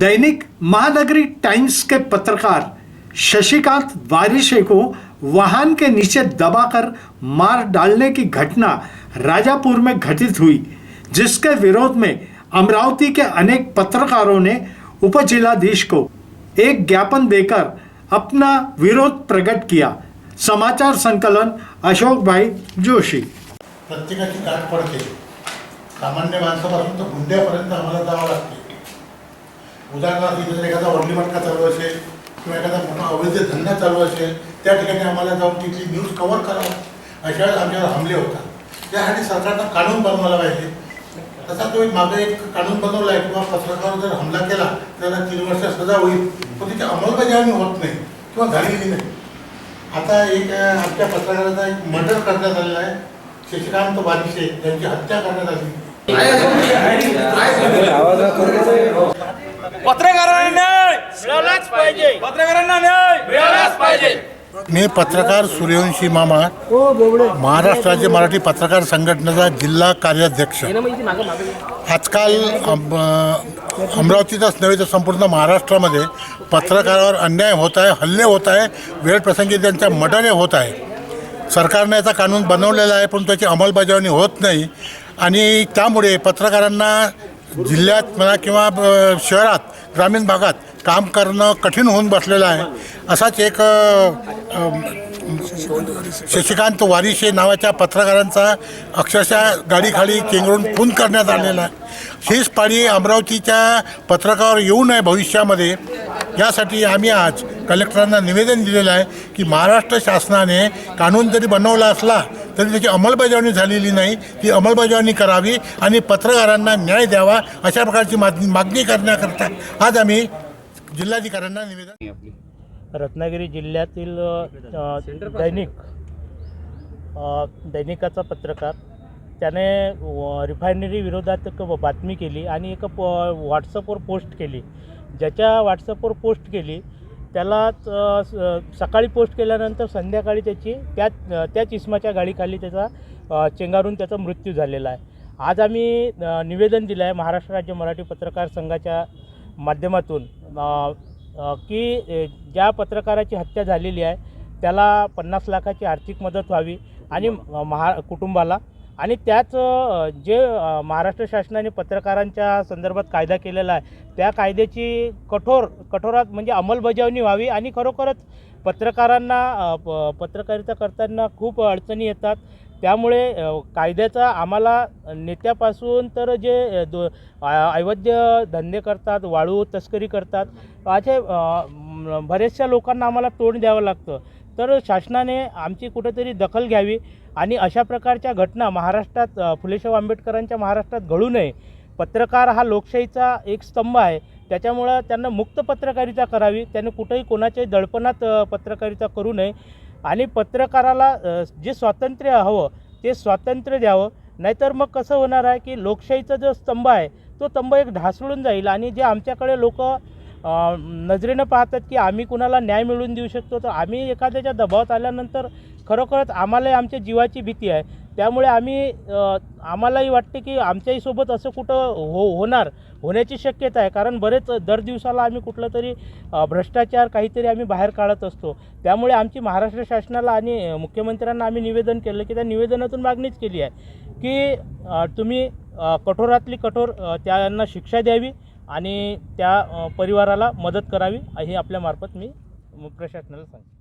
दैनिक Mahanagari times के पत्रकार शशिकांत वारिशे को वाहन के नीचे दबाकर मार डालने की घटना राजापुर में घटित हुई, जिसके विरोध में अमरावती के अनेक पत्रकारों ने उपजिलाधीश को एक ज्ञापन देकर अपना विरोध प्रकट किया। समाचार संकलन अशोक भाई जोशी। प्रत्येकाची गाठ पडते। सामान्य माणसापासून तर गुंड्यापर्यंत आम्हाला जावं लागते. उदाहरणार्थ इथे जर एखादा वडली मटका चालू असेल किंवा एखादा मोठा अवैध धंदा चालू असेल त्या ठिकाणी आम्हाला जाऊन तिथली न्यूज कव्हर करावं. अशा वेळेस आमच्यावर हमले होतात. त्यासाठी सरकारनं कानून बनवायला पाहिजे. तसा तो एक मागे एक कानून बनवला आहे किंवा पत्रकारावर जर हमला केला तर त्याला तीन वर्ष सजा होईल. पण त्याची अंमलबजावणी होत नाही किंवा झालेली नाही. आता एक आमच्या पत्रकाराचा एक मर्डर करण्यात आलेला आहे. शशिकांत वारिशे यांची हत्या करण्यात आली. पत्रकारांना न्याय. मिळालाच पाहिजे. पत्रकारांना न्याय. मिळालाच पाहिजे. मी पत्रकार सूर्यवंशी मामा महाराष्ट्र राज्य मराठी पत्रकार संघटनेचा जिल्हा कार्याध्यक्ष. आजकाल अम- अमरावतीतच नव्हे तर संपूर्ण महाराष्ट्रामध्ये पत्रकारावर अन्याय होत आहे हल्ले होत आहे वेळप्रसंगी त्यांच्या मर्डरे होत आहे. सरकारने याचा कानून बनवलेला आहे पण त्याची अंमलबजावणी होत नाही. आणि त्यामुळे पत्रकारांना जिल्ह्यात म्हणा किंवा शहरात ग्रामीण भागात काम करणं कठीण होऊन बसलेलं आहे. असाच एक शशिकांत वारिशे नावाच्या पत्रकारांचा अक्षरशः गाडीखाली चेंगरून खून करण्यात आलेला आहे. हीच पाळी अमरावतीच्या पत्रकावर येऊ नये भविष्यामध्ये. यासाठी आम्ही आज कलेक्टरांना निवेदन दिलेलं आहे की महाराष्ट्र शासनाने कानून जरी बनवला असला तरी त्याची अंमलबजावणी झालेली नाही. ती अंमलबजावणी करावी आणि पत्रकारांना न्याय द्यावा अशा प्रकारची मागणी मागणी करण्याकरता आज आम्ही जिल्हाधिकाऱ्यांना निवेदन रत्नागिरी जिल्ह्यातील दैनिक दैनिकाचा पत्रकार त्याने रिफायनरी विरोधात एक बातमी केली आणि एक प व्हॉट्सअपवर पोस्ट केली. ज्याच्या व्हॉट्सअपवर पोस्ट केली त्याला सकाळी पोस्ट केल्यानंतर संध्याकाळी त्याची त्याच त्याच इस्माच्या गाडीखाली त्याचा चेंगारून त्याचा मृत्यू झालेला आहे. आज आम्ही निवेदन दिलं आहे महाराष्ट्र राज्य मराठी पत्रकार संघाच्या माध्यमातून की ज्या पत्रकाराची हत्या झालेली आहे त्याला पन्नास लाखाची आर्थिक मदत व्हावी आणि महा कुटुंबाला आणि त्याच जे महाराष्ट्र शासनाने पत्रकारांच्या संदर्भात कायदा केलेला आहे त्या कायद्याची कठोर कठोरात म्हणजे अंमलबजावणी व्हावी आणि खरोखरच पत्रकारांना प पत्रकारिता करताना खूप अडचणी येतात. त्यामुळे कायद्याचा आम्हाला नेत्यापासून तर जे दो अवैध धंदे करतात वाळू तस्करी करतात असे बऱ्याचशा लोकांना आम्हाला तोंड द्यावं लागतं. तर शासनाने आमची कुठेतरी दखल घ्यावी आणि अशा प्रकारच्या घटना महाराष्ट्रात अ, फुलेशाह आंबेडकरांच्या महाराष्ट्रात घडू नये. पत्रकार हा लोकशाहीचा एक स्तंभ आहे. त्याच्यामुळं त्यांना मुक्त पत्रकारिता करावी. त्यांनी कुठेही कोणाच्याही दडपणात पत्रकारिता करू नये. आणि पत्रकाराला जे स्वातंत्र्य हवं ते स्वातंत्र्य द्यावं. नाहीतर मग कसं होणार आहे की लोकशाहीचा जो स्तंभ आहे तो स्तंभ एक ढासळून जाईल. आणि जे आमच्याकडे लोक नजरेनं पाहतात की आम्ही कुणाला न्याय मिळवून देऊ शकतो? तर आम्ही एखाद्याच्या दबावात आल्यानंतर खरोखरच आम्हालाही आमच्या जीवाची भीती आहे. त्यामुळे आम्ही आम्हालाही वाटते की आमच्याही सोबत असं कुठं हो होणार होण्याची शक्यता आहे. कारण बरेच दर दिवसाला आम्ही कुठलं तरी भ्रष्टाचार काहीतरी आम्ही बाहेर काढत असतो. त्यामुळे आमची महाराष्ट्र शासनाला आणि मुख्यमंत्र्यांना आम्ही निवेदन केलं की त्या निवेदनातून मागणीच केली आहे की तुम्ही कठोरातली कठोर त्यांना शिक्षा द्यावी. आणि त्या परिवाराला मदत करावी हे आपल्यामार्फत मी प्रशासनाला सांगतो.